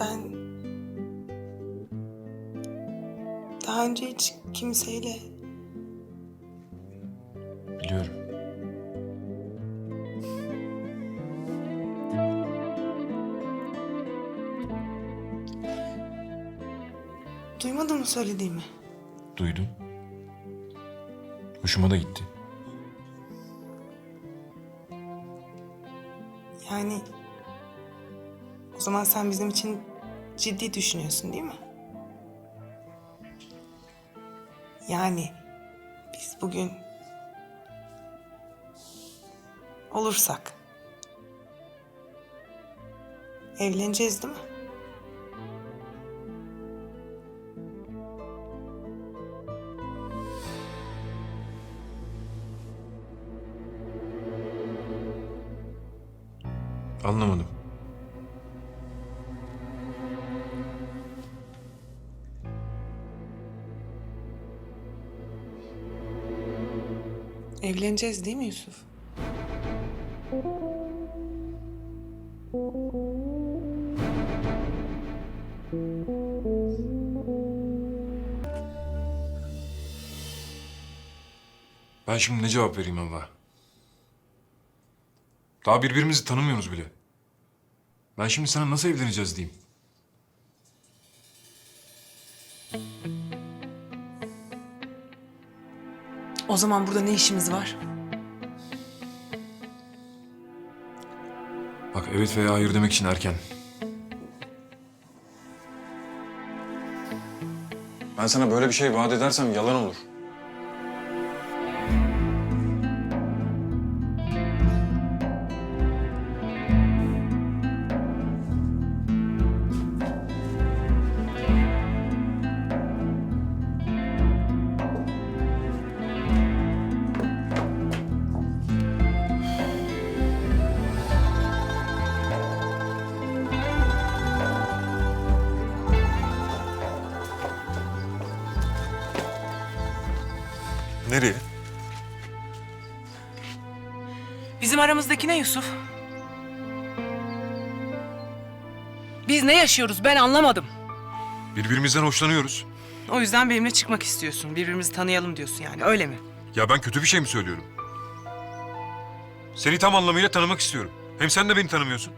Ben daha önce hiç kimseyle Biliyorum. duymadın mı söylediğimi? Duydum. Hoşuma da gitti. Yani o zaman sen bizim için ciddi düşünüyorsun değil mi? Yani biz bugün olursak evleneceğiz değil mi? Evleneceğiz değil mi Yusuf? Ben şimdi ne cevap vereyim Havva? Daha birbirimizi tanımıyoruz bile. Ben şimdi sana nasıl evleneceğiz diyeyim. O zaman burada ne işimiz var? Bak evet veya hayır demek için erken. Ben sana böyle bir şey vaat edersem yalan olur. Nereye? Bizim aramızdaki ne Yusuf? Biz ne yaşıyoruz ben anlamadım. Birbirimizden hoşlanıyoruz. O yüzden benimle çıkmak istiyorsun. Birbirimizi tanıyalım diyorsun yani öyle mi? Ya ben kötü bir şey mi söylüyorum? Seni tam anlamıyla tanımak istiyorum. Hem sen de beni tanımıyorsun.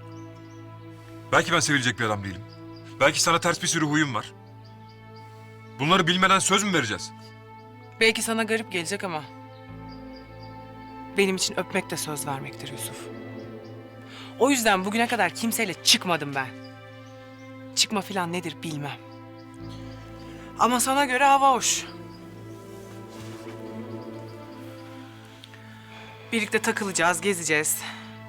Belki ben sevilecek bir adam değilim. Belki sana ters bir sürü huyum var. Bunları bilmeden söz mü vereceğiz? Belki sana garip gelecek ama... Benim için öpmek de söz vermektir Yusuf. O yüzden bugüne kadar kimseyle çıkmadım ben. Çıkma falan nedir bilmem. Ama sana göre hava hoş. Birlikte takılacağız, gezeceğiz.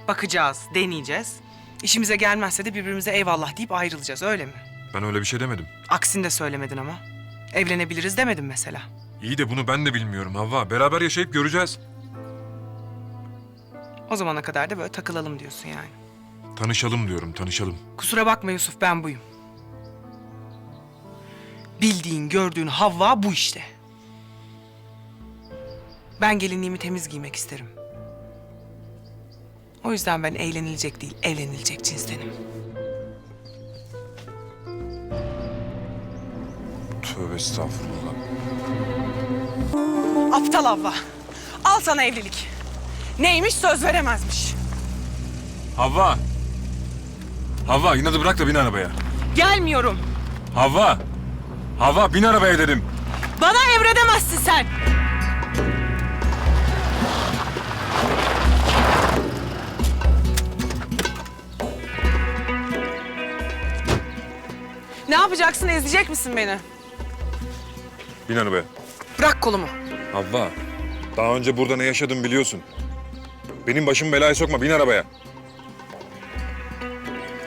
Bakacağız, deneyeceğiz. İşimize gelmezse de birbirimize eyvallah deyip ayrılacağız öyle mi? Ben öyle bir şey demedim. Aksini de söylemedin ama. Evlenebiliriz demedin mesela. İyi de bunu ben de bilmiyorum Havva. Beraber yaşayıp göreceğiz. O zamana kadar da böyle takılalım diyorsun yani. Tanışalım diyorum, tanışalım. Kusura bakma Yusuf ben buyum. Bildiğin, gördüğün Havva bu işte. Ben gelinliğimi temiz giymek isterim. O yüzden ben eğlenilecek değil, evlenilecek cinstenim. Tövbe estağfurullah. Aptal Havva. Al sana evlilik. Neymiş söz veremezmiş. Havva! Havva inadı bırak da bin arabaya. Gelmiyorum. Havva! Havva bin arabaya dedim. Bana emredemezsin sen. Ne yapacaksın? Ezecek misin beni? Bin arabaya. Bırak kolumu. Havva, daha önce burada ne yaşadım biliyorsun. Benim başım belaya sokma, bin arabaya.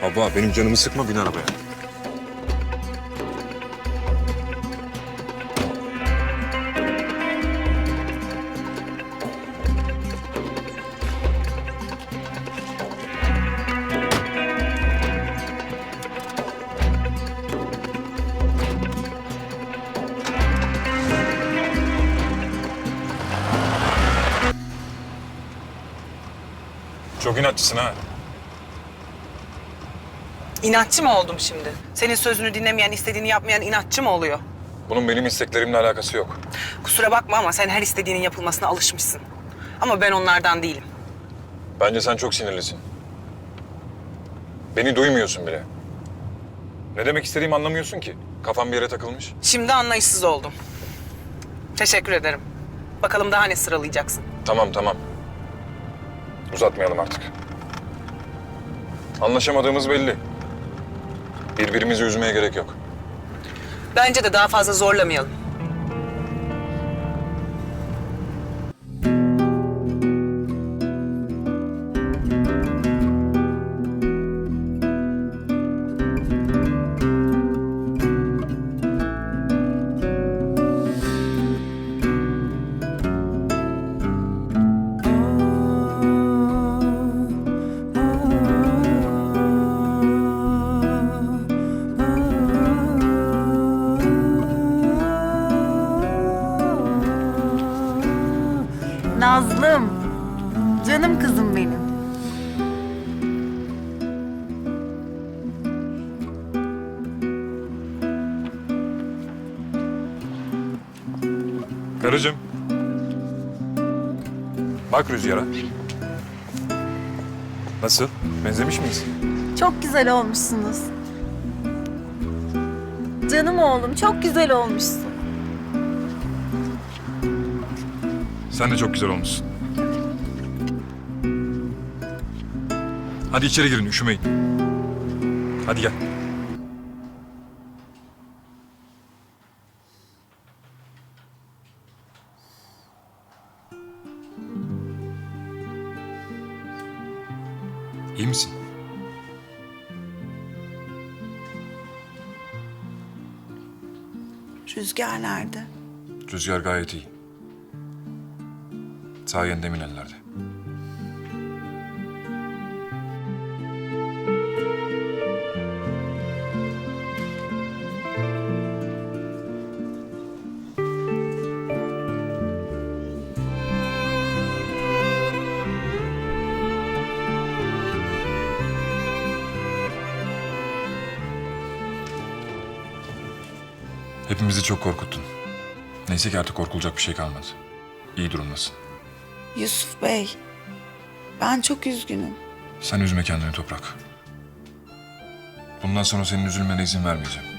Havva, benim canımı sıkma, bin arabaya. Çok inatçısın ha. İnatçı mı oldum şimdi? Senin sözünü dinlemeyen, istediğini yapmayan inatçı mı oluyor? Bunun benim isteklerimle alakası yok. Kusura bakma ama sen her istediğinin yapılmasına alışmışsın. Ama ben onlardan değilim. Bence sen çok sinirlisin. Beni duymuyorsun bile. Ne demek istediğimi anlamıyorsun ki. Kafam bir yere takılmış. Şimdi anlayışsız oldum. Teşekkür ederim. Bakalım daha ne sıralayacaksın? Tamam tamam. Uzatmayalım artık. Anlaşamadığımız belli. Birbirimizi üzmeye gerek yok. Bence de daha fazla zorlamayalım. Bak rüzgara. Nasıl? Benzemiş miyiz? Çok güzel olmuşsunuz. Canım oğlum çok güzel olmuşsun. Sen de çok güzel olmuşsun. Hadi içeri girin, üşümeyin. Hadi gel. Rüzgar nerede? Rüzgar gayet iyi. Sayende emin Hepimizi çok korkuttun. Neyse ki artık korkulacak bir şey kalmadı. İyi durumdasın. Yusuf Bey, ben çok üzgünüm. Sen üzme kendini Toprak. Bundan sonra senin üzülmene izin vermeyeceğim.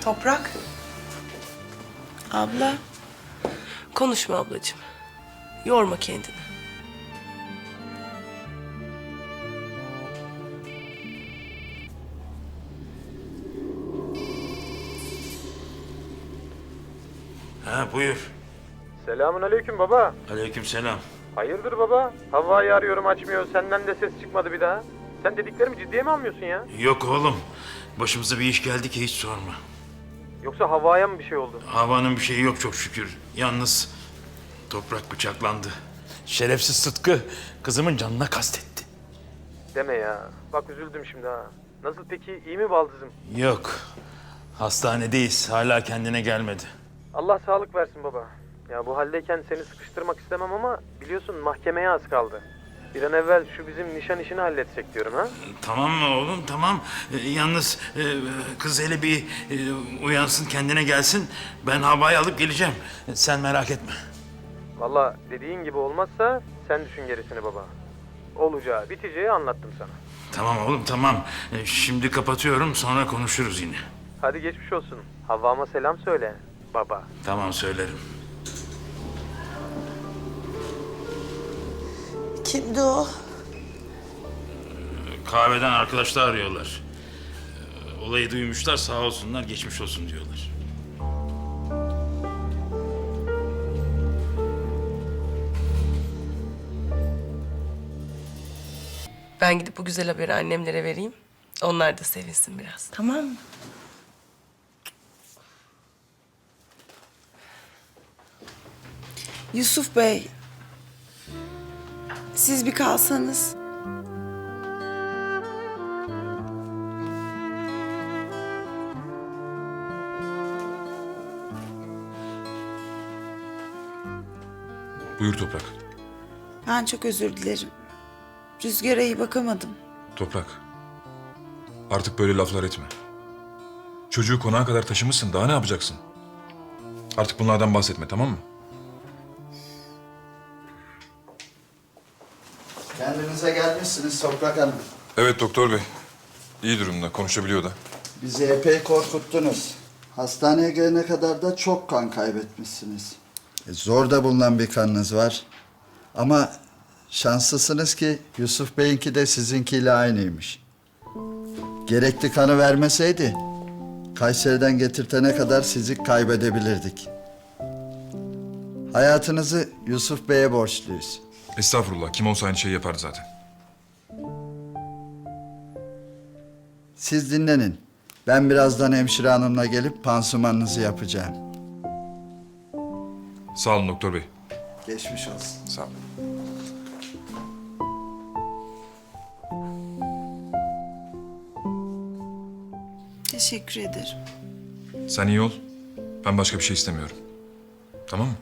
Toprak. Abla, Konuşma ablacığım. Yorma kendini. Ha buyur. Selamun aleyküm baba. Aleyküm selam. Hayırdır baba? Havva'yı arıyorum açmıyor. Senden de ses çıkmadı bir daha. Sen dediklerimi ciddiye mi almıyorsun ya? Yok oğlum. Başımıza bir iş geldi ki hiç sorma. Yoksa Havva'ya mı bir şey oldu? Havanın bir şeyi yok çok şükür. Yalnız toprak bıçaklandı. Şerefsiz Sıtkı kızımın canına kastetti. Deme ya. Bak üzüldüm şimdi ha. Nasıl peki? iyi mi baldızım? Yok. Hastanedeyiz. Hala kendine gelmedi. Allah sağlık versin baba. Ya bu haldeyken seni sıkıştırmak istemem ama biliyorsun mahkemeye az kaldı. Bir an evvel şu bizim nişan işini halletsek diyorum ha. Tamam mı oğlum tamam. Ee, yalnız e, kız hele bir e, uyansın kendine gelsin. Ben havayı alıp geleceğim. Sen merak etme. Valla dediğin gibi olmazsa sen düşün gerisini baba. Olacağı, biteceği anlattım sana. Tamam oğlum tamam. Ee, Şimdi kapatıyorum sonra konuşuruz yine. Hadi geçmiş olsun. Havva'ma selam söyle. Baba. Tamam söylerim. kimdi o? Kahveden arkadaşlar arıyorlar. Ee, Olayı duymuşlar sağ olsunlar geçmiş olsun diyorlar. Ben gidip bu güzel haberi annemlere vereyim. Onlar da sevinsin biraz. Tamam mı? Yusuf Bey, siz bir kalsanız. Buyur Toprak. Ben çok özür dilerim. Rüzgara iyi bakamadım. Toprak. Artık böyle laflar etme. Çocuğu konağa kadar taşımışsın. Daha ne yapacaksın? Artık bunlardan bahsetme tamam mı? Gelmişsiniz Toprak Hanım. Evet doktor bey. İyi durumda. Konuşabiliyor da. Bizi epey korkuttunuz. Hastaneye gelene kadar da çok kan kaybetmişsiniz. E, zor da bulunan bir kanınız var. Ama şanslısınız ki Yusuf Bey'inki de sizinkiyle aynıymış. Gerekli kanı vermeseydi Kayseri'den getirtene kadar sizi kaybedebilirdik. Hayatınızı Yusuf Bey'e borçluyuz. Estağfurullah. Kim olsa aynı şeyi yapardı zaten. Siz dinlenin. Ben birazdan hemşire hanımla gelip pansumanınızı yapacağım. Sağ olun doktor bey. Geçmiş olsun. Sağ olun. Teşekkür ederim. Sen iyi ol. Ben başka bir şey istemiyorum. Tamam mı?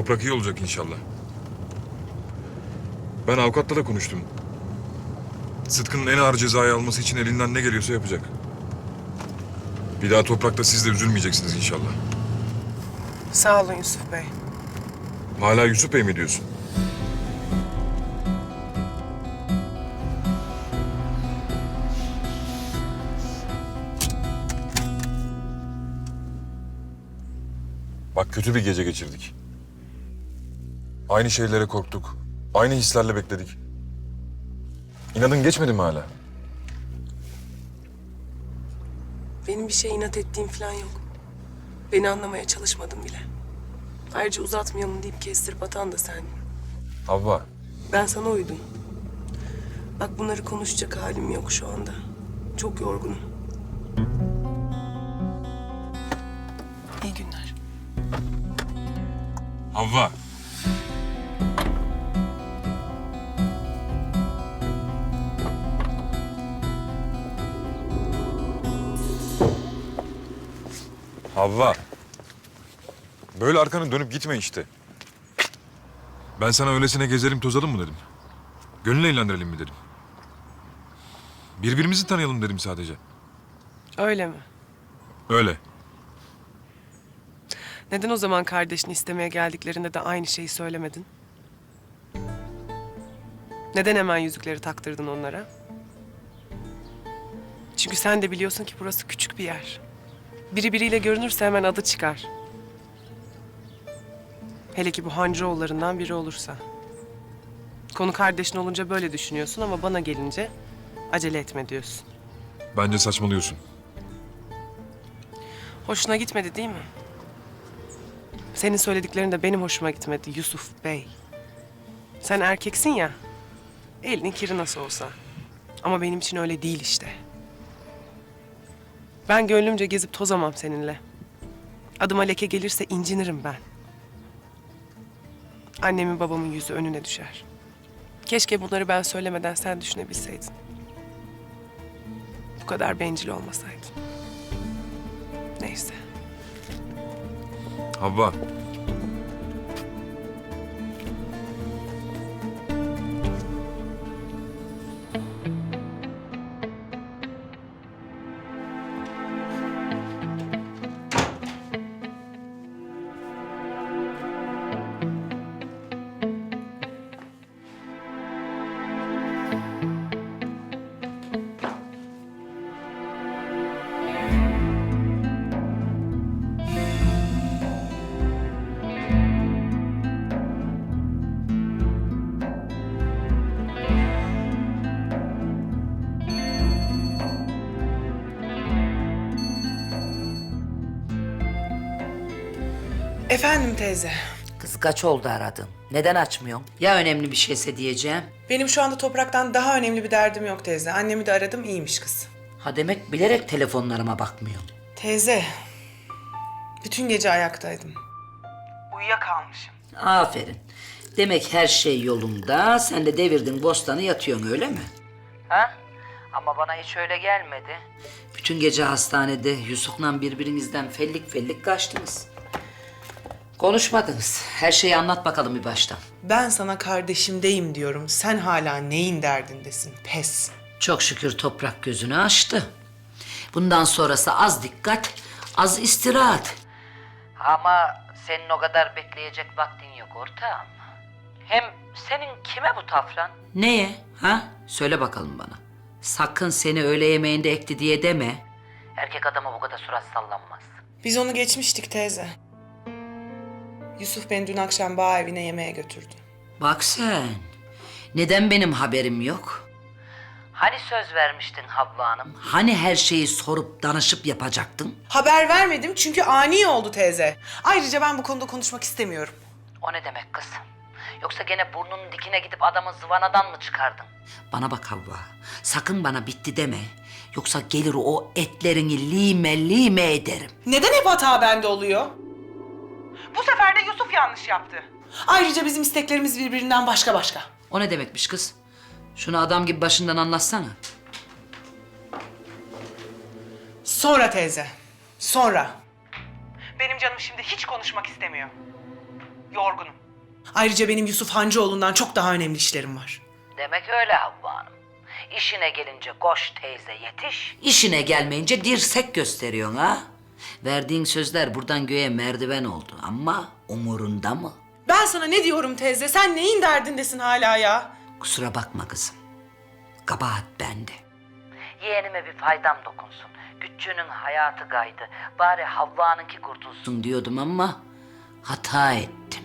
Toprak iyi olacak inşallah. Ben avukatla da konuştum. Sıtkı'nın en ağır cezayı alması için elinden ne geliyorsa yapacak. Bir daha toprakta siz de üzülmeyeceksiniz inşallah. Sağ olun Yusuf Bey. Hala Yusuf Bey mi diyorsun? Bak kötü bir gece geçirdik. Aynı şeylere korktuk. Aynı hislerle bekledik. İnadın geçmedi mi hala? Benim bir şey inat ettiğim falan yok. Beni anlamaya çalışmadım bile. Ayrıca uzatmayalım deyip kestirip atan da sendin. Havva, Ben sana uydum. Bak bunları konuşacak halim yok şu anda. Çok yorgunum. İyi günler. Havva. Havva. Böyle arkanı dönüp gitme işte. Ben sana öylesine gezelim tozalım mı dedim. Gönül eğlendirelim mi dedim. Birbirimizi tanıyalım dedim sadece. Öyle mi? Öyle. Neden o zaman kardeşini istemeye geldiklerinde de aynı şeyi söylemedin? Neden hemen yüzükleri taktırdın onlara? Çünkü sen de biliyorsun ki burası küçük bir yer. Biri biriyle görünürse hemen adı çıkar. Hele ki bu Hancıoğullarından biri olursa. Konu kardeşin olunca böyle düşünüyorsun ama bana gelince acele etme diyorsun. Bence saçmalıyorsun. Hoşuna gitmedi değil mi? Senin söylediklerin de benim hoşuma gitmedi Yusuf Bey. Sen erkeksin ya. Elinin kiri nasıl olsa. Ama benim için öyle değil işte. Ben gönlümce gezip tozamam seninle. Adıma leke gelirse incinirim ben. Annemin babamın yüzü önüne düşer. Keşke bunları ben söylemeden sen düşünebilseydin. Bu kadar bencil olmasaydın. Neyse. Havva. Efendim teyze. Kız kaç oldu aradın? Neden açmıyorsun? Ya önemli bir şeyse diyeceğim. Benim şu anda topraktan daha önemli bir derdim yok teyze. Annemi de aradım iyiymiş kız. Ha demek bilerek telefonlarıma bakmıyorsun. Teyze. Bütün gece ayaktaydım. Uyuyakalmışım. Aferin. Demek her şey yolunda. Sen de devirdin bostanı yatıyorsun öyle mi? Ha? Ama bana hiç öyle gelmedi. Bütün gece hastanede Yusuf'la birbirinizden fellik fellik kaçtınız. Konuşmadınız. Her şeyi anlat bakalım bir baştan. Ben sana kardeşimdeyim diyorum. Sen hala neyin derdindesin? Pes. Çok şükür toprak gözünü açtı. Bundan sonrası az dikkat, az istirahat. Ama senin o kadar bekleyecek vaktin yok ortağım. Hem senin kime bu tafran? Neye? Ha? Söyle bakalım bana. Sakın seni öğle yemeğinde ekti diye deme. Erkek adama bu kadar surat sallanmaz. Biz onu geçmiştik teyze. Yusuf beni dün akşam bağ evine yemeğe götürdü. Bak sen. Neden benim haberim yok? Hani söz vermiştin Havva Hanım? Hani her şeyi sorup danışıp yapacaktın? Haber vermedim çünkü ani oldu teyze. Ayrıca ben bu konuda konuşmak istemiyorum. O ne demek kız? Yoksa gene burnunun dikine gidip adamı zıvanadan mı çıkardın? Bana bak Havva. Sakın bana bitti deme. Yoksa gelir o etlerini lime lime ederim. Neden hep hata bende oluyor? Bu sefer de Yusuf yanlış yaptı. Ayrıca bizim isteklerimiz birbirinden başka başka. O ne demekmiş kız? Şunu adam gibi başından anlatsana. Sonra teyze. Sonra. Benim canım şimdi hiç konuşmak istemiyor. Yorgunum. Ayrıca benim Yusuf Hancıoğlu'ndan çok daha önemli işlerim var. Demek öyle Havva Hanım. İşine gelince koş teyze yetiş. İşine gelmeyince dirsek gösteriyorsun ha. Verdiğin sözler buradan göğe merdiven oldu ama umurunda mı? Ben sana ne diyorum teyze? Sen neyin derdindesin hala ya? Kusura bakma kızım. Kabahat bende. Yeğenime bir faydam dokunsun. Gütçünün hayatı kaydı. Bari Havva'nınki kurtulsun diyordum ama hata ettim.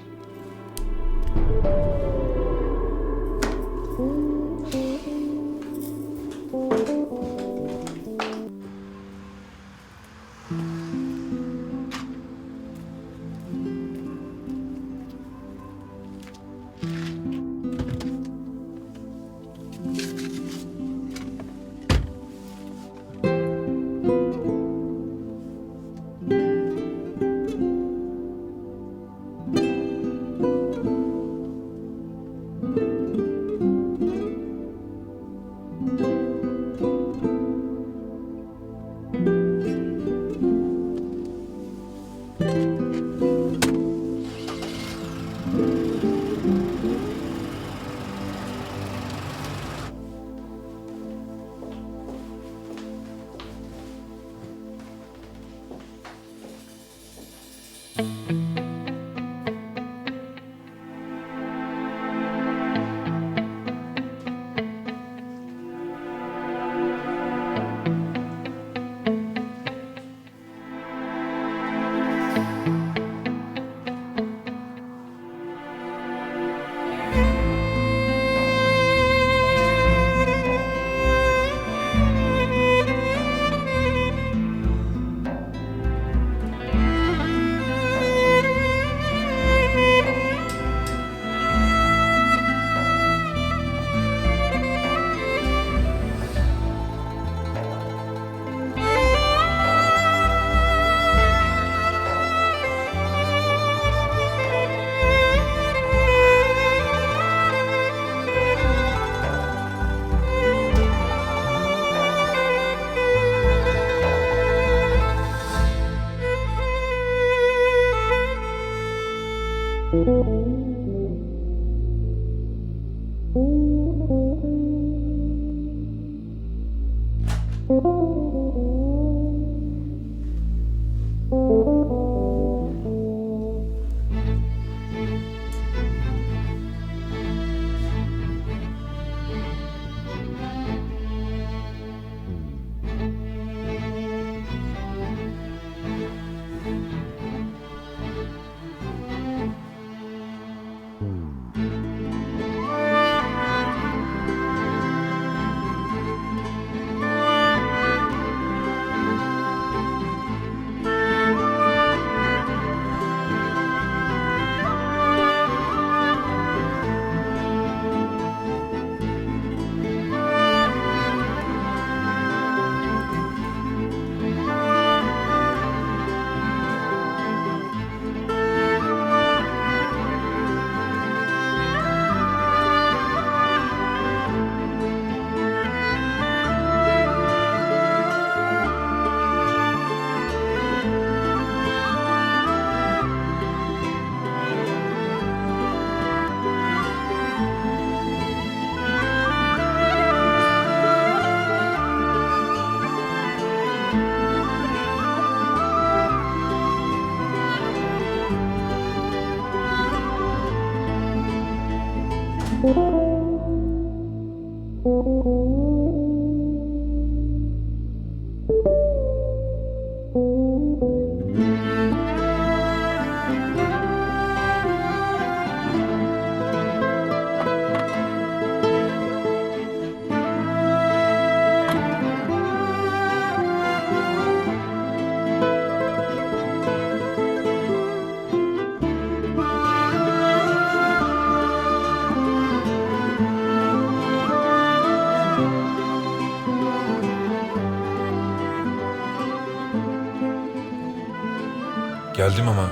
Geldim ama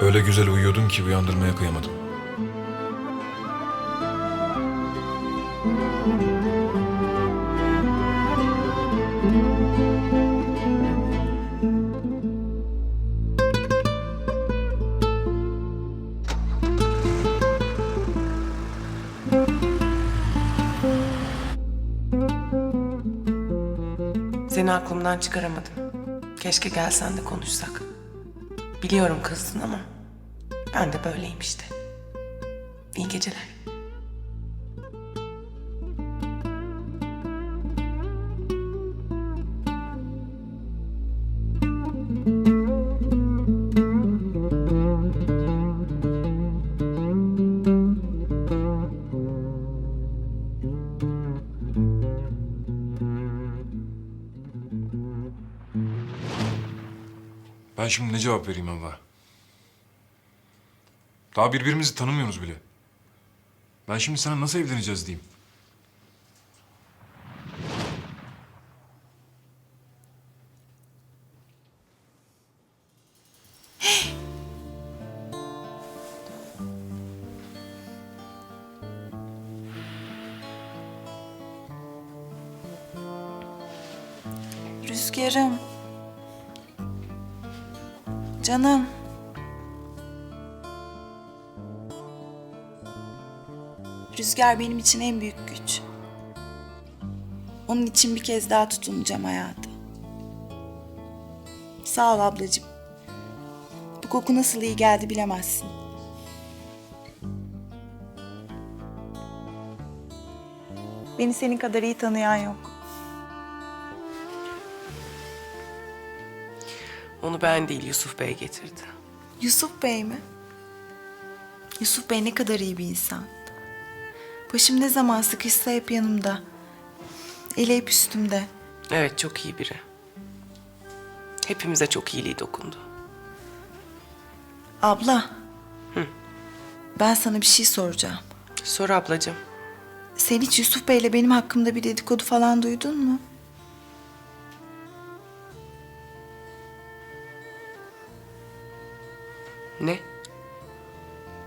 öyle güzel uyuyordun ki uyandırmaya kıyamadım. Seni aklımdan çıkaramadım. Keşke gelsen de konuşsak. Biliyorum kızdın ama ben de böyleyim işte. İyi geceler. Ben şimdi ne cevap vereyim Havva? Daha birbirimizi tanımıyoruz bile. Ben şimdi sana nasıl evleneceğiz diyeyim. Rüzgarım. Canım. Rüzgar benim için en büyük güç. Onun için bir kez daha tutunacağım hayata. Sağ ol ablacığım. Bu koku nasıl iyi geldi bilemezsin. Beni senin kadar iyi tanıyan yok. Onu ben değil Yusuf Bey getirdi. Yusuf Bey mi? Yusuf Bey ne kadar iyi bir insan. Başım ne zaman sıkışsa hep yanımda. Eli hep üstümde. Evet çok iyi biri. Hepimize çok iyiliği dokundu. Abla. Ben sana bir şey soracağım. Sor ablacığım. Sen hiç Yusuf Bey'le benim hakkımda bir dedikodu falan duydun mu?